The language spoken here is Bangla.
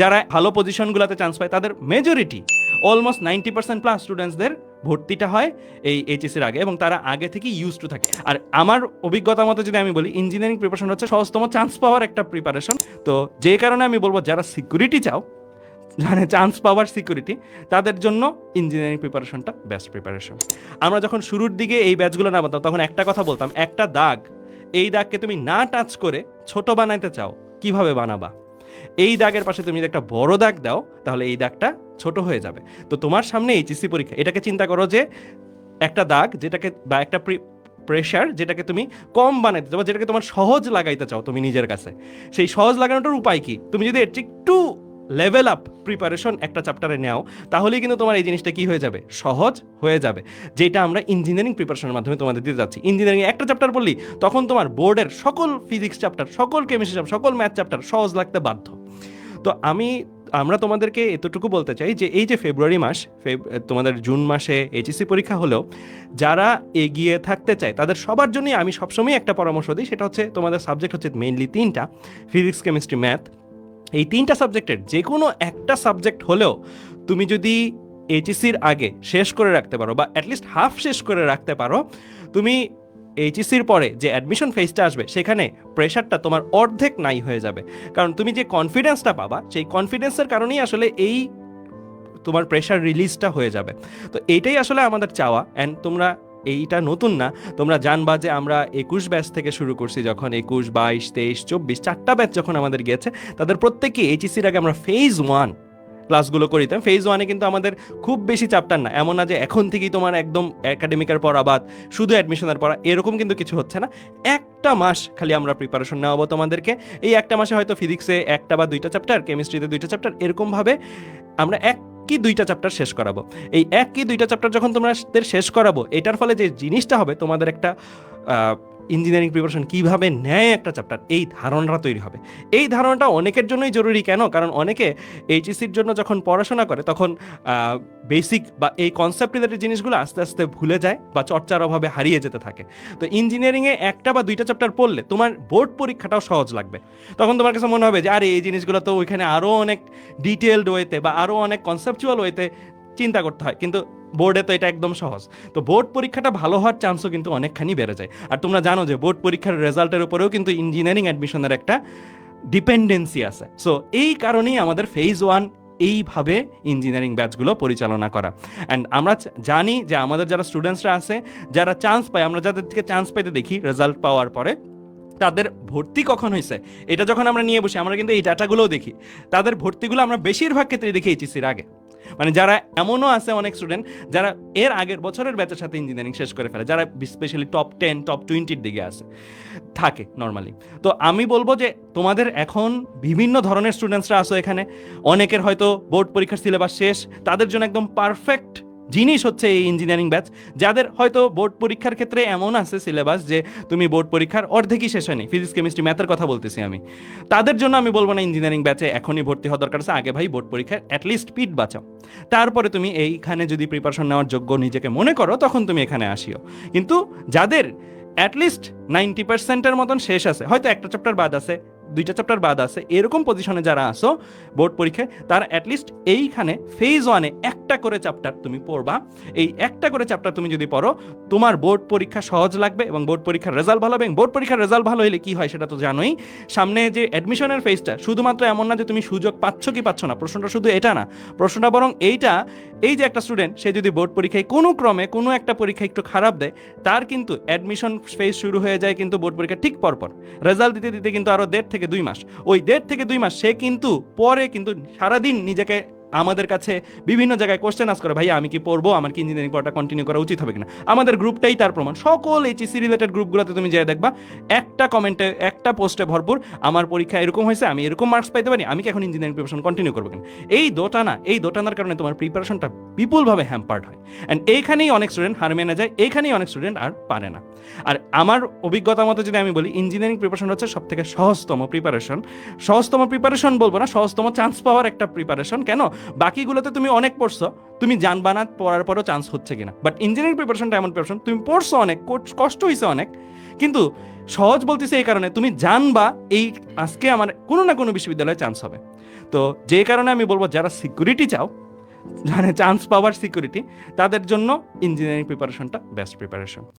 যারা ভালো পজিশনগুলোতে চান্স পায়, তাদের majority almost ninety percent plus স্টুডেন্টসদের ভর্তিটা হয় এই এইচএসির আগে এবং তারা আগে থেকে ইউজ টু থাকে। আর আমার অভিজ্ঞতা মতো যদি আমি বলি ইঞ্জিনিয়ারিং প্রিপারেশন হচ্ছে সহজতম চান্স পাওয়ার একটা প্রিপারেশন তো যে কারণে আমি বলব, যারা সিকিউরিটি চাও মানে চান্স পাওয়ার সিকিউরিটি তাদের জন্য ইঞ্জিনিয়ারিং প্রিপারেশনটা বেস্ট প্রিপারেশন আমরা যখন শুরুর দিকে এই ব্যাচগুলো না বলতাম তখন একটা কথা বলতাম, একটা দাগ, এই দাগকে তুমি না টাচ করে ছোট বানাইতে চাও, কীভাবে বানাবা? এই দাগের পাশে তুমি যদি একটা বড় দাগ দাও, তাহলে এই দাগটা ছোট হয়ে যাবে। তো তোমার সামনে এইচএসসি পরীক্ষা, এটাকে চিন্তা করো যে একটা দাগ যেটাকে বা একটা প্রেশার যেটাকে তুমি কম বানাইতে চাও যেটাকে তোমার সহজ লাগাইতে চাও তুমি নিজের কাছে। সেই সহজ লাগানোটার উপায় কি? তুমি যদি এর একটু লেভেল আপ প্রিপারেশন একটা চ্যাপ্টারে নেও, তাহলেই কিন্তু তোমার এই জিনিসটা কি হয়ে যাবে? সহজ হয়ে যাবে। যেটা আমরা ইঞ্জিনিয়ারিং প্রিপারেশনের মাধ্যমে তোমাদের দিতে যাচ্ছি। ইঞ্জিনিয়ারিং একটা চ্যাপ্টার বললি তখন তোমার বোর্ডের সকল ফিজিক্স চ্যাপ্টার সকল কেমিস্ট্রি চ্যাপ্টার সকল ম্যাথ চ্যাপ্টার সহজ লাগতে বাধ্য। তো আমি, আমরা তোমাদেরকে এতটুকু বলতে চাই যে এই যে ফেব্রুয়ারি মাস তোমাদের জুন মাসে এইচএসসি পরীক্ষা হলেও, যারা এগিয়ে থাকতে চায়, তাদের সবার জন্যই আমি সবসময় একটা পরামর্শ দিই, সেটা হচ্ছে তোমাদের সাবজেক্ট হচ্ছে মেইনলি তিনটা ফিজিক্স কেমিস্ট্রি ম্যাথ এই তিনটা সাবজেক্টের যে কোনো একটা সাবজেক্ট হলেও, তুমি যদি এইচএসির আগে শেষ করে রাখতে পারো বা অ্যাটলিস্ট হাফ শেষ করে রাখতে পারো, তুমি এইচএসির পরে যে অ্যাডমিশন ফেজটা আসবে, সেখানে প্রেশারটা তোমার অর্ধেক নাই হয়ে যাবে। কারণ তুমি যে কনফিডেন্সটা পাবা, সেই কনফিডেন্সের কারণেই আসলে এই তোমার প্রেশার রিলিজটা হয়ে যাবে। তো এইটাই আসলে আমাদের চাওয়া। অ্যান্ড তোমরা এইটা নতুন না, তোমরা জানবা যে আমরা একুশ ব্যাচ থেকে শুরু করছি, যখন একুশ, বাইশ, তেইশ, চব্বিশ, চারটা ব্যাচ যখন আমাদের গেছে, তাদের প্রত্যেকেই এইচএসির আগে আমরা ফেজ ওয়ান ক্লাসগুলো করিতাম ফেজ ওয়ানে কিন্তু আমাদের খুব বেশি চ্যাপ্টার না। এমন না যে এখন থেকেই তোমার একদম একাডেমিকের পড়া বাদ, শুধু অ্যাডমিশনের পড়া, এরকম কিন্তু কিছু হচ্ছে না। একটা মাস খালি আমরা প্রিপারেশন নেওয়াবো তোমাদেরকে। এই একটা মাসে হয়তো ফিজিক্সে একটা বা দুইটা চ্যাপ্টার কেমিস্ট্রিতে দুইটা চ্যাপ্টার এরকমভাবে আমরা এক কি দুইটা চ্যাপ্টার শেষ করাবো। এই এক কি দুইটা চ্যাপ্টার যখন তোমাদের শেষ করাবো, এটার ফলে যে জিনিসটা হবে, তোমাদের একটা ইঞ্জিনিয়ারিং প্রিপারেশন কীভাবে নেয় একটা চ্যাপ্টার এই ধারণাটা তৈরি হবে। এই ধারণাটা অনেকের জন্যই জরুরি কেন? কারণ অনেকে এইচএসির জন্য যখন পড়াশোনা করে, তখন বেসিক বা এই কনসেপ্ট রিলেটেড জিনিসগুলো আস্তে আস্তে ভুলে যায় বা চর্চার অভাবে হারিয়ে যেতে থাকে। তো ইঞ্জিনিয়ারিংয়ে একটা বা দুইটা চ্যাপ্টার পড়লে তোমার বোর্ড পরীক্ষাটাও সহজ লাগবে। তখন তোমার কাছে মনে হবে যে, আরে, এই জিনিসগুলো তো ওইখানে আরও অনেক ডিটেলড ওয়েতে বা আরও অনেক কনসেপচুয়াল ওয়েতে চিন্তা করতে হয়। কিন্তু বোর্ডে তো এটা একদম সহজ। তো বোর্ড পরীক্ষাটা ভালো হওয়ার চান্সও কিন্তু অনেকখানি বেড়ে যায়। আর তোমরা জানো যে বোর্ড পরীক্ষার রেজাল্টের উপরেও কিন্তু ইঞ্জিনিয়ারিং অ্যাডমিশনের একটা ডিপেন্ডেন্সি আছে। সো এই কারণেই আমাদের ফেজ ওয়ান এইভাবে ইঞ্জিনিয়ারিং ব্যাচগুলো পরিচালনা করা। অ্যান্ড আমরা জানি যে আমাদের যারা স্টুডেন্টসরা আছে, যারা চান্স পায়, আমরা যাদের থেকে চান্স পেতে দেখি রেজাল্ট পাওয়ার পরে, তাদের ভর্তি কখন হয়েছে এটা যখন আমরা নিয়ে বসি, আমরা কিন্তু এই ডাটাগুলোও দেখি। তাদের ভর্তিগুলো আমরা বেশিরভাগ ক্ষেত্রে দেখি এইচএসির আগে। মানে যারা এমনও আছে অনেক স্টুডেন্ট যারা এর আগের বছরের ব্যাচের সাথে ইঞ্জিনিয়ারিং শেষ করে ফেলে, যারা স্পেশালি টপ টেন টপ টোয়েন্টির দিকে আছে, থাকে নর্মালি তো আমি বলব যে তোমাদের এখন বিভিন্ন ধরনের স্টুডেন্টসরা আসো এখানে, অনেকের হয়তো বোর্ড পরীক্ষার সিলেবাস শেষ, তাদের জন্য একদম পারফেক্ট জিনিস হচ্ছে এই ইঞ্জিনিয়ারিং ব্যাচ যাদের হয়তো বোর্ড পরীক্ষার ক্ষেত্রে এমন আছে সিলেবাস যে তুমি বোর্ড পরীক্ষার অর্ধেকই শেষ হয়নি ফিজিক্স কেমিস্ট্রি ম্যাথের কথা বলতেছি আমি। তাদের জন্য আমি বলব না ইঞ্জিনিয়ারিং ব্যাচে এখনই ভর্তি হওয়া দরকার আছে, আগে ভাই বোর্ড পরীক্ষায় অ্যাটলিস্ট পিট বাঁচাও। তারপরে তুমি এইখানে যদি প্রিপারেশন নেওয়ার যোগ্য নিজেকে মনে করো, তখন তুমি এখানে আসিও। কিন্তু যাদের অ্যাটলিস্ট নাইনটি পার্সেন্টের মতন শেষ আছে, হয়তো একটা চ্যাপ্টার বাদ আছে দুইটা চ্যাপ্টার বাদ আছে, এরকম পজিশনে যারা আসো বোর্ড পরীক্ষায়, তারা অ্যাটলিস্ট এইখানে ফেজ ওয়ানে একটা করে চ্যাপ্টার তুমি পড়বা। এই একটা করে চ্যাপ্টার তুমি যদি পড়ো, তোমার বোর্ড পরীক্ষা সহজ লাগবে এবং বোর্ড পরীক্ষার রেজাল্ট ভালো হবে এবং বোর্ড পরীক্ষার রেজাল্ট ভালো হলে কি হয় সেটা তো জানোই। সামনে যে অ্যাডমিশনের ফেজটা শুধুমাত্র এমন না যে তুমি সুযোগ পাচ্ছ কি পাচ্ছ না, প্রশ্নটা শুধু এটা না, প্রশ্নটা বরং এইটা এই যে একটা স্টুডেন্ট সে যদি বোর্ড পরীক্ষায় কোনো ক্রমে কোনো একটা পরীক্ষা একটু খারাপ দেয়, তার কিন্তু অ্যাডমিশন ফেজ শুরু হয়ে যায় কিন্তু বোর্ড পরীক্ষা ঠিক পরপর। রেজাল্ট দিতে দিতে কিন্তু আরও দেড় থেকে দুই মাস। ওই দেড় থেকে দুই মাস সে কিন্তু পরে কিন্তু সারাদিন নিজেকে আমাদের কাছে বিভিন্ন জায়গায় কোশ্চেন আস করে, ভাইয়া, আমি কি পড়ব? আমার কি ইঞ্জিনিয়ারিং পড়াটা কন্টিনিউ করা উচিত হবে কিনা? আমাদের গ্রুপটাই তার প্রমাণ। সকল এইচএসি রিলেটেড গ্রুপগুলোতে তুমি যেয়ে দেখবা, একটা কমেন্টে একটা পোস্টে ভরপুর, আমার পরীক্ষা এরকম হয়েছে, আমি এরকম মার্কস পাইতে পারি, আমি কি এখন ইঞ্জিনিয়ারিং প্রিপারেশন কন্টিনিউ করব কিনা? এই দোটানা, এই দোটানার কারণে তোমার প্রিপারেশনটা বিপুলভাবে হ্যাম্পার্ড হয়। অ্যান্ড এইখানেই অনেক স্টুডেন্ট হার মেনে যায়, এইখানেই অনেক স্টুডেন্ট আর পারে না। আর আমার অভিজ্ঞতা মতো যদি আমি বলি ইঞ্জিনিয়ারিং প্রিপারেশন হচ্ছে সব থেকে সহজতম প্রিপারেশন সহজতম প্রিপারেশন বলব না, সহজতম চান্স পাওয়ার একটা প্রিপারেশন কেন? বাকিগুলোতে তুমি অনেক পড়ছো, তুমি জানবা না পড়ার পরও চান্স হচ্ছে কিনা। বাট ইঞ্জিনিয়ারিং প্রিপারেশনটা এমন প্রিপারেশন তুমি পড়ছো অনেক কষ্ট হয়েছে অনেক, কিন্তু সহজ বলতেছে এই কারণে তুমি জানবা এই আজকে আমার কোনো না কোনো বিশ্ববিদ্যালয়ে চান্স হবে। তো যে কারণে আমি বলব, যারা সিকিউরিটি চাও মানে চান্স পাওয়ার সিকিউরিটি তাদের জন্য ইঞ্জিনিয়ারিং প্রিপারেশনটা বেস্ট প্রিপারেশন